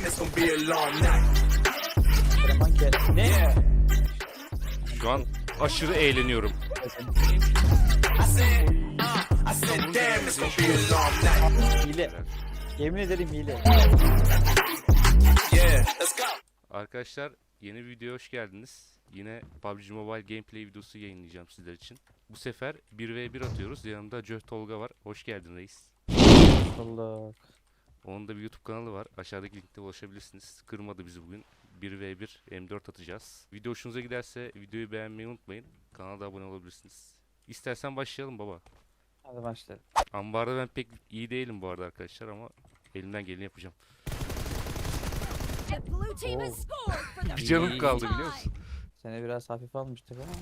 damn, it's gonna be a long night. Eleman gel. Ne? Şu an aşırı eğleniyorum. I said, uh, I said, damn, it's gonna be a long night. Hile. Yemin ederim hile. Yeah, let's go. Arkadaşlar yeni videoya hoş geldiniz. Yine PUBG Mobile gameplay videosu yayınlayacağım sizler için. Bu sefer 1v1 atıyoruz. Yanımda Cöh Tolga var. Hoş geldin reis. Allah. Onun da bir YouTube kanalı var. Aşağıdaki linkte ulaşabilirsiniz. Kırmadı bizi bugün. 1v1 M4 atacağız. Video hoşunuza giderse videoyu beğenmeyi unutmayın. Kanala da abone olabilirsiniz. İstersen başlayalım baba. Hadi başlayalım. Ambarda ben pek iyi değilim bu arada arkadaşlar ama elimden geleni yapacağım. The Bir canım kaldı biliyor musun? Seni biraz hafif almıştık ama.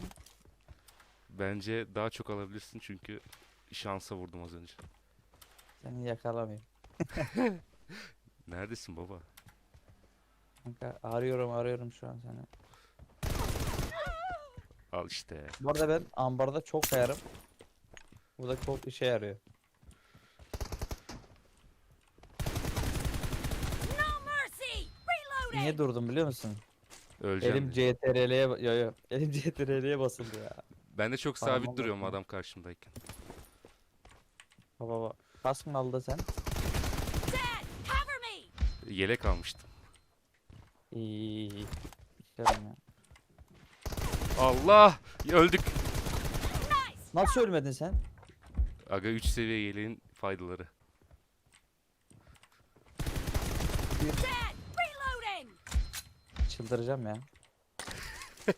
Bence daha çok alabilirsin çünkü şansa vurdum az önce. Seni yakalamayayım. Neredesin baba? Kanka arıyorum arıyorum şu an seni. Al işte. Bu arada ben ambarda çok kayarım. Bu da çok işe yarıyor. No mercy! Reloading! Niye durdum biliyor musun? Öleceğim. Elim diye. CTRL'ye yo yo. Elim CTRL'ye basıldı ya. Ben de çok Parmağım sabit duruyorum bakma. adam karşımdayken. Baba baba. Kask mı aldı sen? Yelek almıştım. İyi iyi iyi. İşlerim ya. Allah! Öldük. Nasıl ölmedin sen? Aga 3 seviye yeleğin faydaları. Çıldıracağım ya.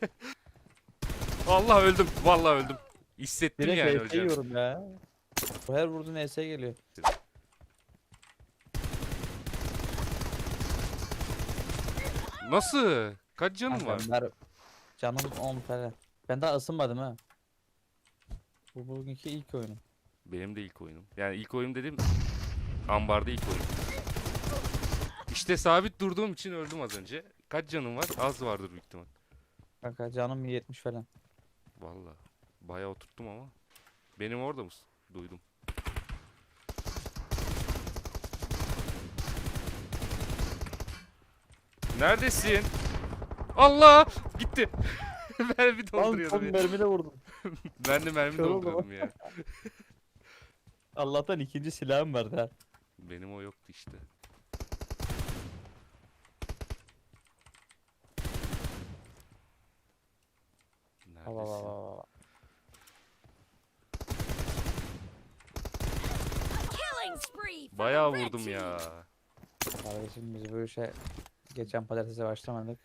Allah öldüm. Vallahi öldüm. Hissettim Direkt yani öleceğim. yiyorum ya. Bu her vurduğun ES geliyor. Nasıl? Kaç canın Kanka var? mer- Canım 10 falan. Ben daha ısınmadım ha. Bu bugünkü ilk oyunum. Benim de ilk oyunum. Yani ilk oyun dedim ambarda ilk oyun. İşte sabit durduğum için öldüm az önce. Kaç canım var? Az vardır büyük ihtimal. Kanka canım 70 falan. Vallahi bayağı oturttum ama. Benim orada mısın? Duydum. Neredesin? Allah! Gitti. mermi Lan dolduruyordum son ya. mermiyle vurdum. Ben de mermi Kör oldu dolduruyordum ya. Allah'tan ikinci silahım vardı ha. Benim o yoktu işte. Baba Neredesin? baba. Killing spree for Bayağı red vurdum team. ya. Kardeşim biz bu işe geçen pazartesi başlamadık.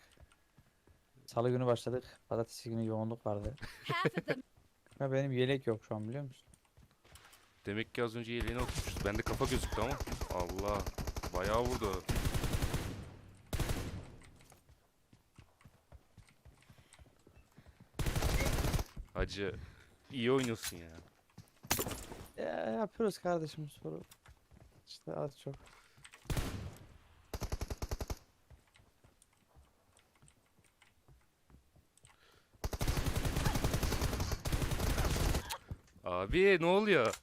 Salı günü başladık. Pazartesi günü yoğunluk vardı. Ya benim yelek yok şu an biliyor musun? Demek ki az önce yeleğine oturmuşuz. Bende kafa gözüktü ama. Allah. Bayağı vurdu. Hacı. iyi oynuyorsun ya. Ya yapıyoruz kardeşim soru. İşte az çok. Abi ne oluyor?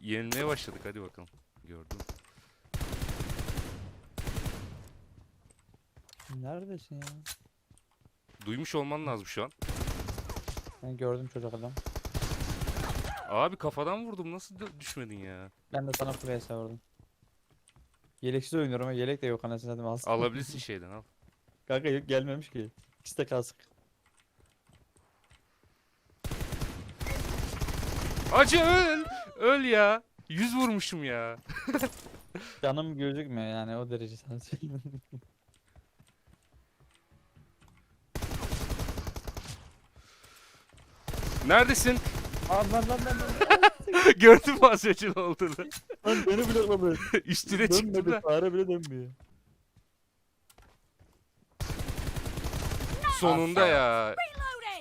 Yenilmeye başladık hadi bakalım. Gördüm. Neredesin ya? Duymuş olman lazım şu an. Ben gördüm çocuk adam. Abi kafadan vurdum nasıl dö- düşmedin ya? Ben de sana kuleye vurdum. Yeleksiz oynuyorum ama yelek de yok anasını satayım aslında. Alabilirsin şeyden al. Kanka yok gelmemiş ki. İkisi de kask. Hacı öl! Öl ya! Yüz vurmuşum ya. Canım gözükmüyor yani o derece sana söyleyeyim. Neredesin? Lan lan lan lan lan. Gördün mü az önce ne olduğunu? Lan beni blokladı. Üstüne çıktı Dönmedi da. fare bile dönmüyor. Sonunda ya.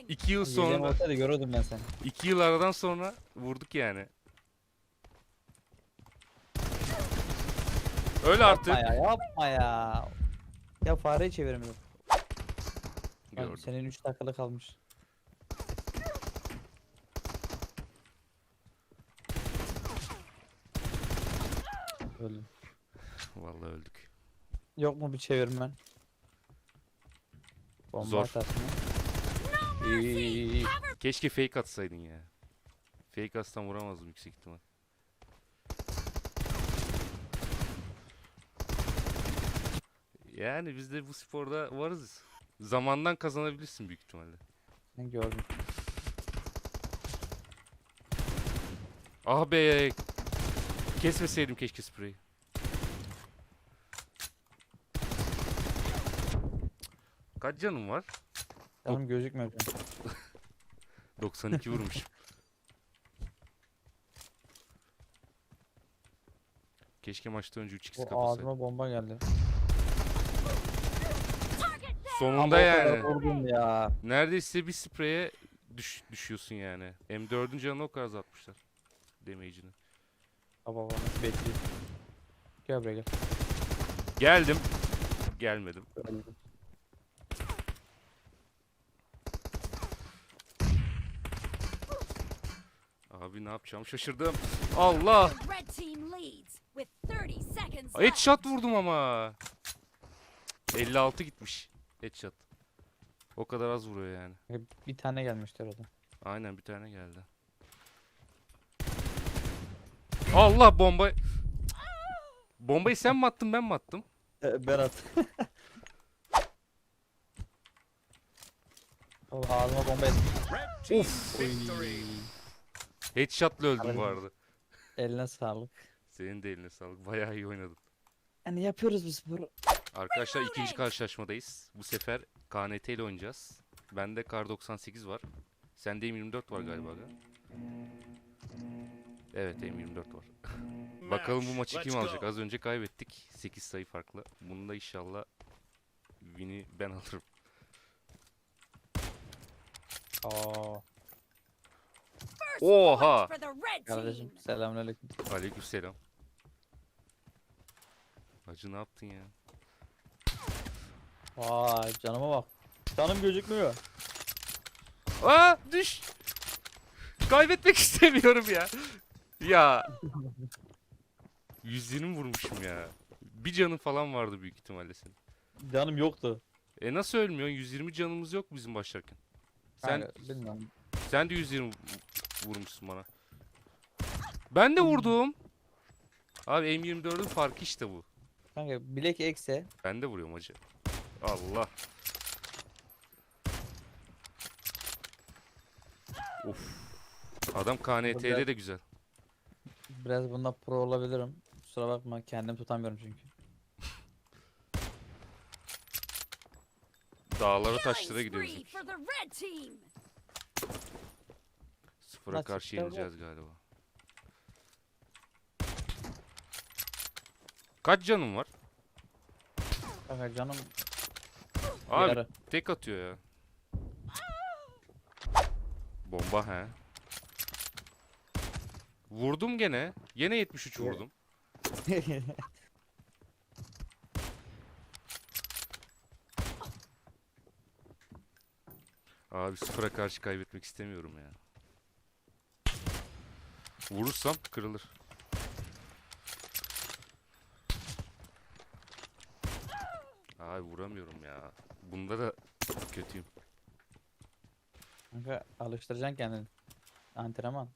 İki yıl Yeleğim sonra, olsaydı görürdüm ben seni. iki yıl aradan sonra vurduk yani. Öl artık. Yapma ya yapma ya. Ya fareyi çeviremedim. Lan Gördüm. Senin 3 dakikada kalmış. Öldüm. Vallahi öldük. Yok mu bir çevirmen? Bomba Zor. atarsın. No İyi, mercy. iyi, iyi. Cover Keşke fake atsaydın ya. Fake atsam vuramazdım yüksek ihtimal. Yani biz de bu sporda varız. Zamandan kazanabilirsin büyük ihtimalle. Ben gördüm. Ah be. Kesmeseydim keşke spreyi. Kaç canım var? Canım gözükmüyor. an. 92 vurmuşum. Keşke maçta önce 3x O kapasaydım. ağzıma bomba geldi. Sonunda yani. vurdum ya. Neredeyse bir spreye düş, düşüyorsun yani. M4'ün canını o kadar azaltmışlar. Damage'ini. Baba baba nasıl bekliyor. Gel buraya gel. Geldim. Gelmedim. Öldüm. Abi ne yapacağım şaşırdım. Allah! The red team leads with 30 seconds left. Headshot vurdum ama. 56 gitmiş. Headshot. O kadar az vuruyor yani. Bir tane gelmişler orada. Aynen bir tane geldi. Allah bomba. Bombayı sen mi attın ben mi attım? Berat. Baba ağzıma bomba team victory. Headshot'la öldüm bu arada. Eline sağlık. Senin de eline sağlık. Bayağı iyi oynadın. Yani yapıyoruz bu sporu. Arkadaşlar ikinci karşılaşmadayız. Bu sefer KNT ile oynayacağız. Bende Kar 98 var. Sende M24 var galiba. Evet M24 var. Bakalım bu maçı kim alacak? Az önce kaybettik. 8 sayı farklı. Bunda inşallah win'i ben alırım. Oo. Oha! Kardeşim selamünaleyküm. Aleykümselam. Hacı ne yaptın ya? Vay canıma bak. Canım gözükmüyor. Aa düş. Kaybetmek istemiyorum ya. Ya. 120 vurmuşum ya. Bir canın falan vardı büyük ihtimalle senin. Canım yoktu. E nasıl ölmüyorsun? 120 canımız yok bizim başlarken. Sen Kanka, bilmiyorum. sen de 120 vu- vurmuşsun bana. Ben de vurdum. Abi M24'ün farkı işte bu. Kanka bilek ekse Ben de vuruyorum hacı. Allah. Of. Adam KNT'de de güzel. biraz bunda pro olabilirim. Kusura bakma kendim tutamıyorum çünkü. Dağlara taşlara gidiyoruz. spree for the red team. Sıfıra Nasıl karşı yenileceğiz galiba. Kaç canım var? Kanka canım Abi yarı. tek atıyor ya. Bomba he. Vurdum gene. Gene 73 Evet. vurdum. Abi sıfıra karşı kaybetmek istemiyorum ya. Vurursam kırılır. Abi vuramıyorum ya. Bunda da kötüyüm. Kanka alıştıracaksın kendini. Antrenman.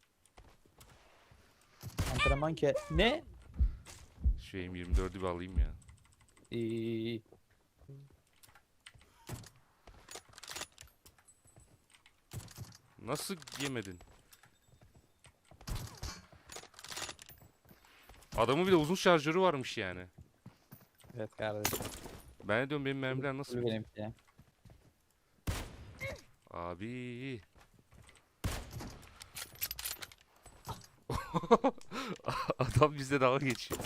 Antrenman ke... Ne? Şu M24'ü bir alayım ya. İyi, iyi, iyi. Nasıl yemedin? Adamın bir de uzun şarjörü varmış yani. Evet kardeşim. Ben de diyorum benim mermiler nasıl? Dur benimki ya. Abi. Adam bizde dalga geçiyor.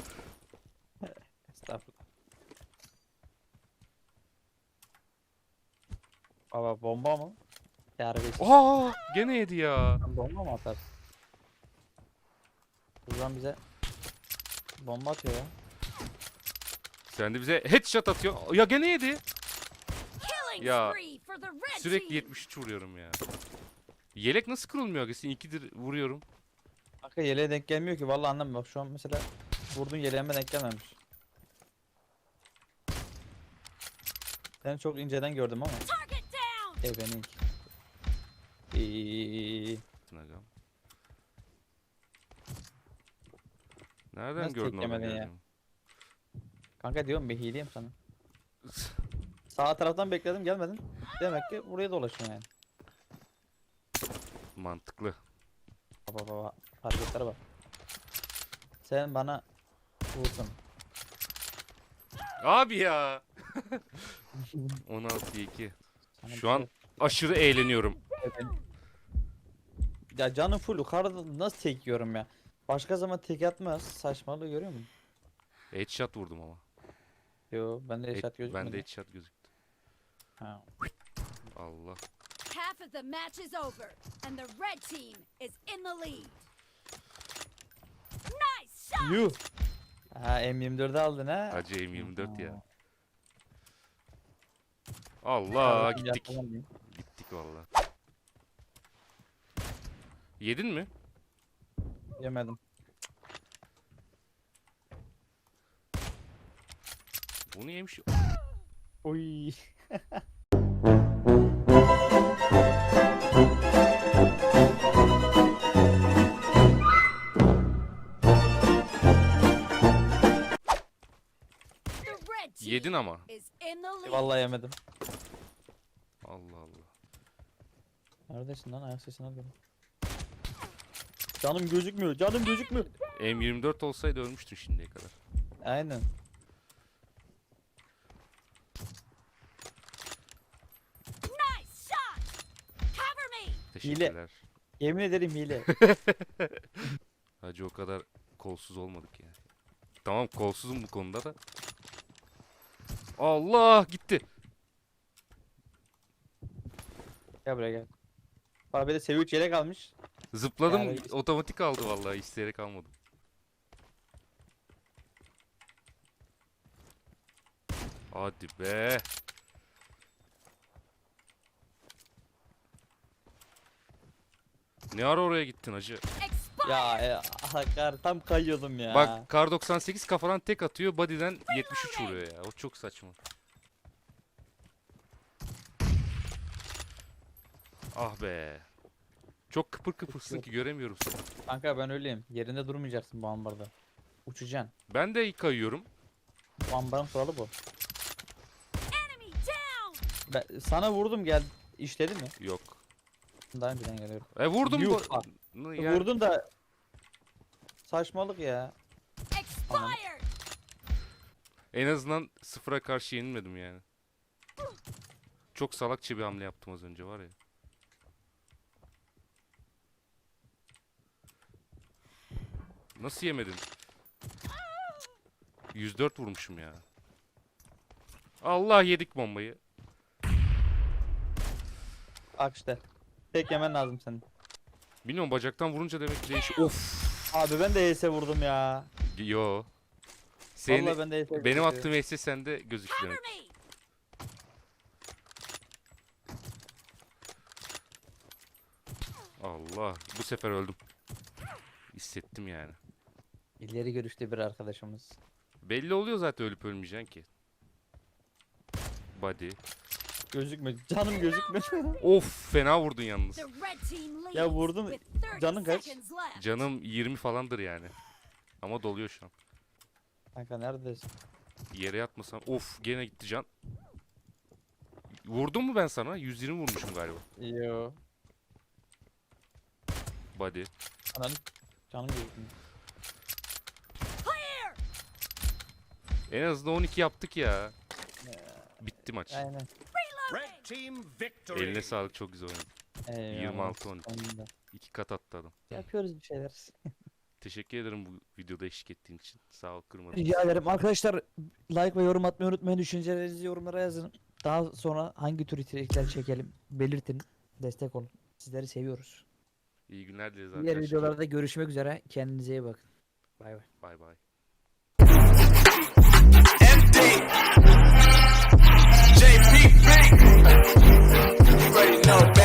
Estağfurullah. Baba bomba mı? Terbiyesiz. Aa, gene yedi ya. Sen Bomba mı atarsın? Buradan bize bomba atıyor ya. Sen de bize headshot atıyor. Ya gene yedi. Ya, Sürekli team. 73 vuruyorum ya. Yelek nasıl kırılmıyor? Agasin ikidir vuruyorum. Kanka yeleğe denk gelmiyor ki vallahi anlamıyorum. Bak şu an mesela vurdun yeleğime denk gelmemiş. Seni çok inceden gördüm ama. Ebenin. İyi. Agam. Nereden Nasıl gördün onu? teklemedin ya? Kanka diyorum bir hileyim sana. Sağ taraftan bekledim gelmedin. Demek ki buraya dolaşıyorsun yani. Mantıklı. Baba baba hareketlere bak. Sen bana vursun. Abi ya. 16 2. Sana Şu an şey- aşırı eğleniyorum. Ya canım full yukarıda nasıl tek yiyorum ya. Başka zaman tek atmaz. Saçmalığı görüyor musun? Headshot vurdum ama. Yo bende Head- eşat gözükmedi. Bende headshot gözüktü. Ha. Allah. Half of the match is over, and the red team is in the lead. Nice shot. Yuh. Ha M24'ü aldın ha. Acı M24 ya. Allah gittik. Gittik valla. Yedin mi? Yemedim. Bunu yemiş. Oy. Yedin ama. Vallahi yemedim. Allah Allah. Neredesin lan ayak sesini alıyorum. Canım gözükmüyor. Canım gözükmüyor. M24 olsaydı ölmüştün şimdiye kadar. Aynen. Nice shot. Cover me. Teşekkürler. Yemin ederim hile. Hacı o kadar kolsuz olmadık yani. Tamam kolsuzum bu konuda da. Allah gitti. gel buraya gel. Bak bir de seviye 3 yelek almış. Zıpladım Yani- otomatik aldı vallahi isteyerek almadım. Hadi be. Ne ara oraya gittin hacı? Ya e, Hakar tam kayıyordum ya. Bak kar 98 kafadan tek atıyor body'den 73 vuruyor ya. O çok saçma. Ah be. Çok kıpır kıpırsın ki göremiyorum seni. Kanka ben öyleyim. Yerinde durmayacaksın bu ambarda. Uçacaksın. Ben de kayıyorum. Bu ambarın kuralı bu. Enemy down. Ben, sana vurdum gel. İşledi mi? Yok. Daha önceden geliyorum. E vurdum bu. Yuh. N- yani- Vurdun da saçmalık ya. Expired. En azından sıfıra karşı yenilmedim yani. Çok salakça bir hamle yaptım az önce var ya. Nasıl yemedin? 104 vurmuşum ya. Allah yedik bombayı. Bak işte. Tek yemen lazım senin. Bilmiyorum bacaktan vurunca demek ki değişiyor. Of. Abi ben de ES vurdum ya. Yo. Senin, Vallahi ben de ES benim attığım ES sende gözüktü demek. Allah. Bu sefer öldüm. Hissettim yani. İleri görüşlü bir arkadaşımız. Belli oluyor zaten ölüp ölmeyeceksin ki. Body. Gözükmüyor. Canım gözükmüyor. Of fena vurdun yalnız. Ya vurdum. With 30 Canın kaç? Canım 20 falandır yani. Ama doluyor şu an. Kanka neredesin? Yere yatmasam. Of gene gitti can. Vurdum mu ben sana? 120 vurmuşum galiba. Yo. Body. Ananı canım gözükmüyor. En azından 12 yaptık ya. Bitti maç. Aynen. Red team victory. Eline sağlık çok güzel oynadın. Eyvallah. 26-12. Sonunda. İki kat attı adam. Yapıyoruz bir şeyler. Teşekkür ederim bu videoda eşlik ettiğin için. Sağ ol kırmadın. Rica ederim. Arkadaşlar like ve yorum atmayı unutmayın. Düşüncelerinizi yorumlara yazın. Daha sonra hangi tür içerikler çekelim belirtin. Destek olun. Sizleri seviyoruz. İyi günler dileriz Diğer arkadaşlar. videolarda görüşmek üzere. Kendinize iyi bakın. Bay bay. Bay bay. JP Bank. You already know,